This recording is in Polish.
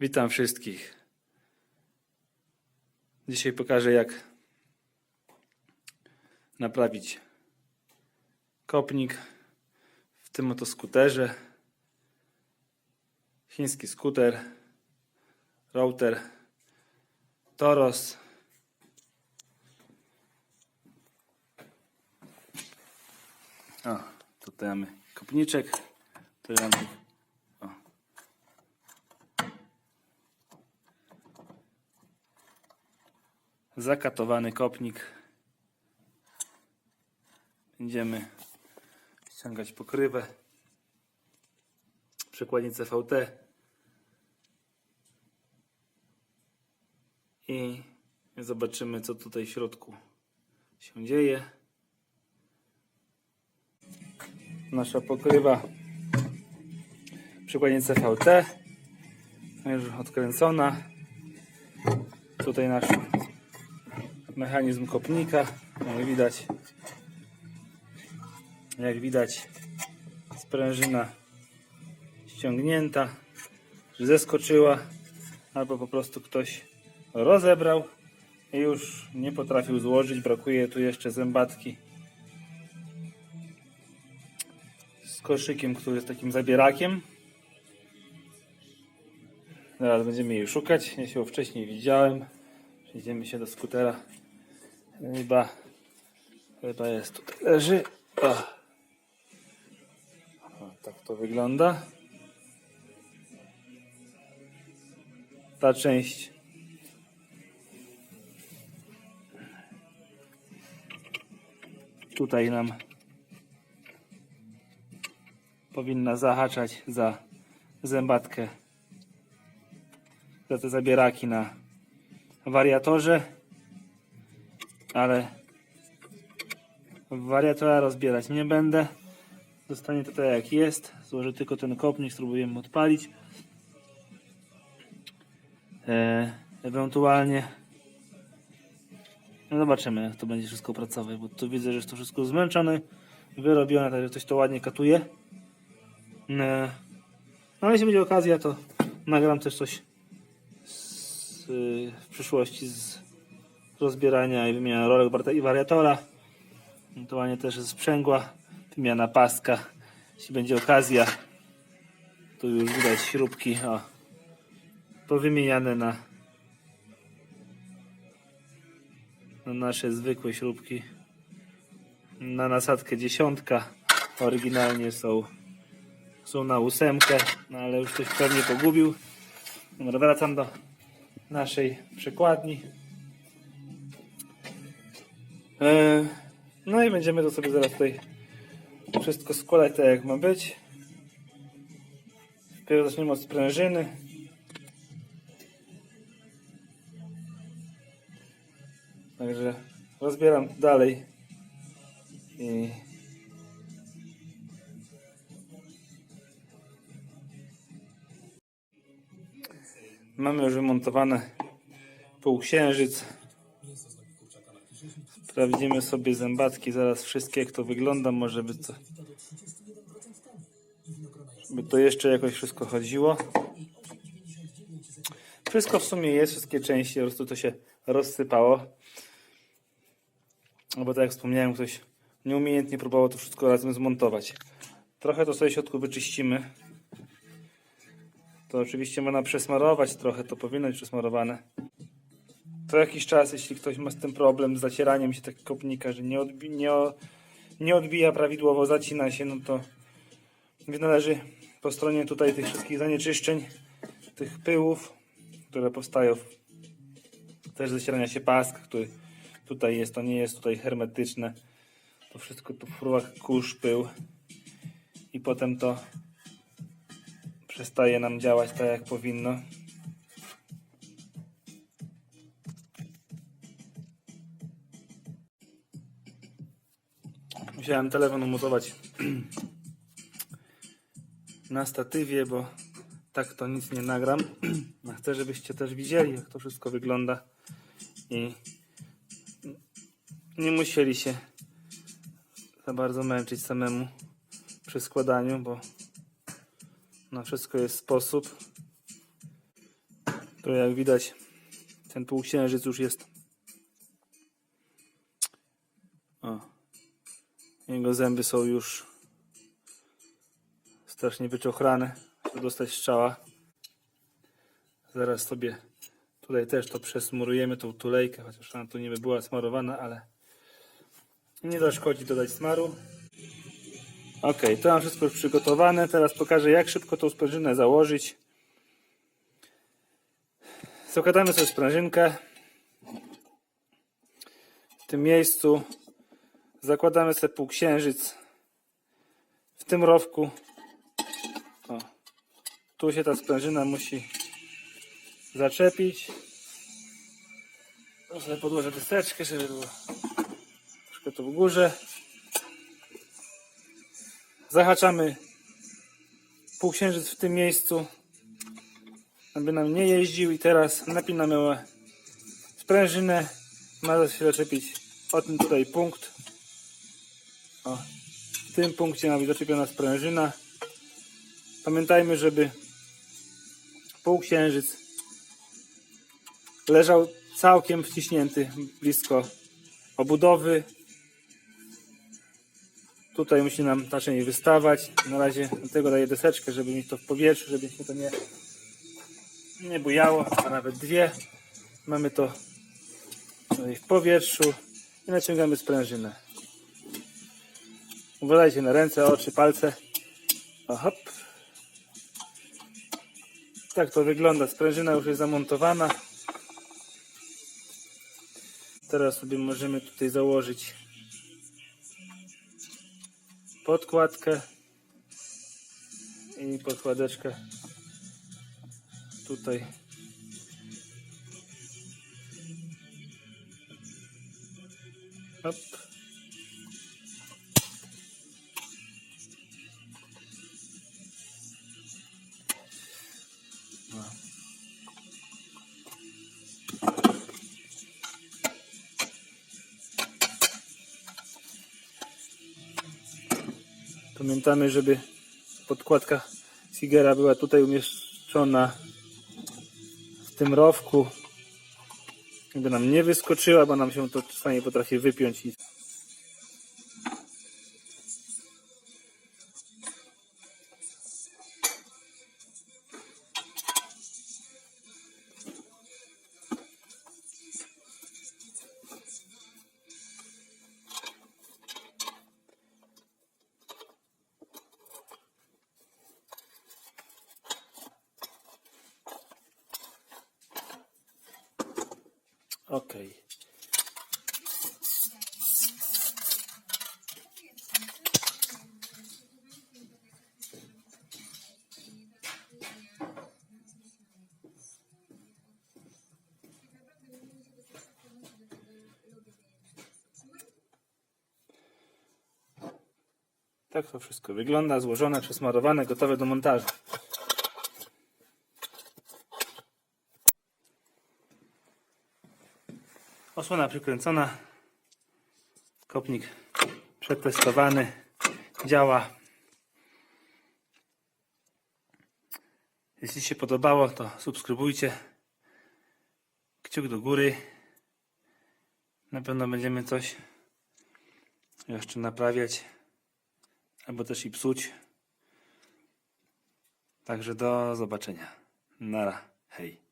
Witam wszystkich. Dzisiaj pokażę jak naprawić kopnik w tym oto skuterze. Chiński skuter, router Toros. O, tutaj mamy kopniczek. Tutaj mamy zakatowany kopnik. Będziemy ściągać pokrywę, przekładnicę VT i zobaczymy co tutaj w środku się dzieje. Nasza pokrywa przekładnicę VT już odkręcona. Tutaj nasz mechanizm kopnika. Jak widać, jak widać, sprężyna ściągnięta, zeskoczyła, albo po prostu ktoś rozebrał i już nie potrafił złożyć. Brakuje tu jeszcze zębatki z koszykiem, który jest takim zabierakiem. Zaraz będziemy jej szukać. Ja się ją wcześniej widziałem. Przejdziemy się do skutera. Chyba, chyba jest tutaj. Leży. O. O, tak to wygląda. Ta część. Tutaj nam powinna zahaczać za zębatkę, za te zabieraki na wariatorze, ale wariatora rozbierać nie będę. Zostanie to tak jak jest. Złożę tylko ten kopnik, spróbujemy odpalić. E, ewentualnie no zobaczymy jak to będzie wszystko pracować, bo tu widzę, że jest to wszystko zmęczone, wyrobione, także ktoś to ładnie katuje. E, no ale jeśli będzie okazja, to nagram też coś z, w przyszłości z rozbierania i wymiana rolek i wariatora. Ewentualnie też sprzęgła, wymiana paska. Jeśli będzie okazja, tu już widać śrubki o, powymieniane na, na nasze zwykłe śrubki. Na nasadkę dziesiątka. Oryginalnie są, są na ósemkę, no ale już ktoś pewnie pogubił. Wracam do naszej przekładni. E, No i będziemy to sobie zaraz tutaj wszystko składać tak jak ma być. Wpierw zaczniemy od sprężyny. Także rozbieram dalej i mamy już wymontowane półksiężyc. Sprawdzimy sobie zębatki zaraz wszystkie jak to wygląda, może by to by to jeszcze jakoś wszystko chodziło. Wszystko w sumie jest, wszystkie części, po prostu to się rozsypało. No bo tak jak wspomniałem, ktoś nieumiejętnie próbował to wszystko razem zmontować. Trochę to sobie w środku wyczyścimy. To oczywiście można przesmarować trochę, to powinno być przesmarowane. Co jakiś czas, jeśli ktoś ma z tym problem, z zacieraniem się takiego kopnika, że nie, odbi nie, nie odbija prawidłowo, zacina się, no to należy po stronie tutaj tych wszystkich zanieczyszczeń, tych pyłów, które powstają w- też ze ścierania się pask, który tutaj jest, to nie jest tutaj hermetyczne. To wszystko tu fruwa kurz, pył i potem to przestaje nam działać tak jak powinno. Musiałem telefon umontować na statywie, bo tak to nic nie nagram. A chcę, żebyście też widzieli, jak to wszystko wygląda i nie musieli się za bardzo męczyć samemu przy składaniu, bo na wszystko jest sposób. Tu jak widać, ten półksiężyc już jest. Jego zęby są już strasznie wyczochrane. Trzeba dostać strzała. Zaraz sobie tutaj też to przesmurujemy, tą tulejkę, chociaż ona tu nie by była smarowana, ale nie zaszkodzi dodać smaru. Ok, to mam wszystko już przygotowane. Teraz pokażę, jak szybko tą sprężynę założyć. Zakładamy sobie sprężynkę. W tym miejscu zakładamy sobie półksiężyc. W tym rowku. O, tu się ta sprężyna musi zaczepić. Tu sobie podłożę deseczkę, żeby było troszkę tu w górze. Zahaczamy półksiężyc w tym miejscu, aby nam nie jeździł i teraz napinamy sprężynę. Ma się zaczepić o ten tutaj punkt. O, w tym punkcie ma być zaczepiona sprężyna. Pamiętajmy, żeby półksiężyc leżał całkiem wciśnięty blisko obudowy. Tutaj musi nam naczyń wystawać. Na razie tego daję deseczkę, żeby mieć to w powietrzu, żeby się to nie, nie bujało, a nawet dwie. Mamy to w powietrzu i naciągamy sprężynę. Uważajcie na ręce, oczy, palce. O, hop. Tak to wygląda. Sprężyna już jest zamontowana. Teraz sobie możemy tutaj założyć podkładkę i podkładeczkę tutaj. Hop. Pamiętamy, żeby podkładka Sigera była tutaj umieszczona w tym rowku. Jakby nam nie wyskoczyła, bo nam się to czasami potrafi wypiąć. I... Okej. Tak to wszystko wygląda, złożone, przesmarowane, gotowe do montażu. Osłona przykręcona. Kopnik przetestowany. Działa. Jeśli się podobało, to subskrybujcie. Kciuk do góry. Na pewno będziemy coś jeszcze naprawiać. Albo też i psuć. Także do zobaczenia. Nara. Hej.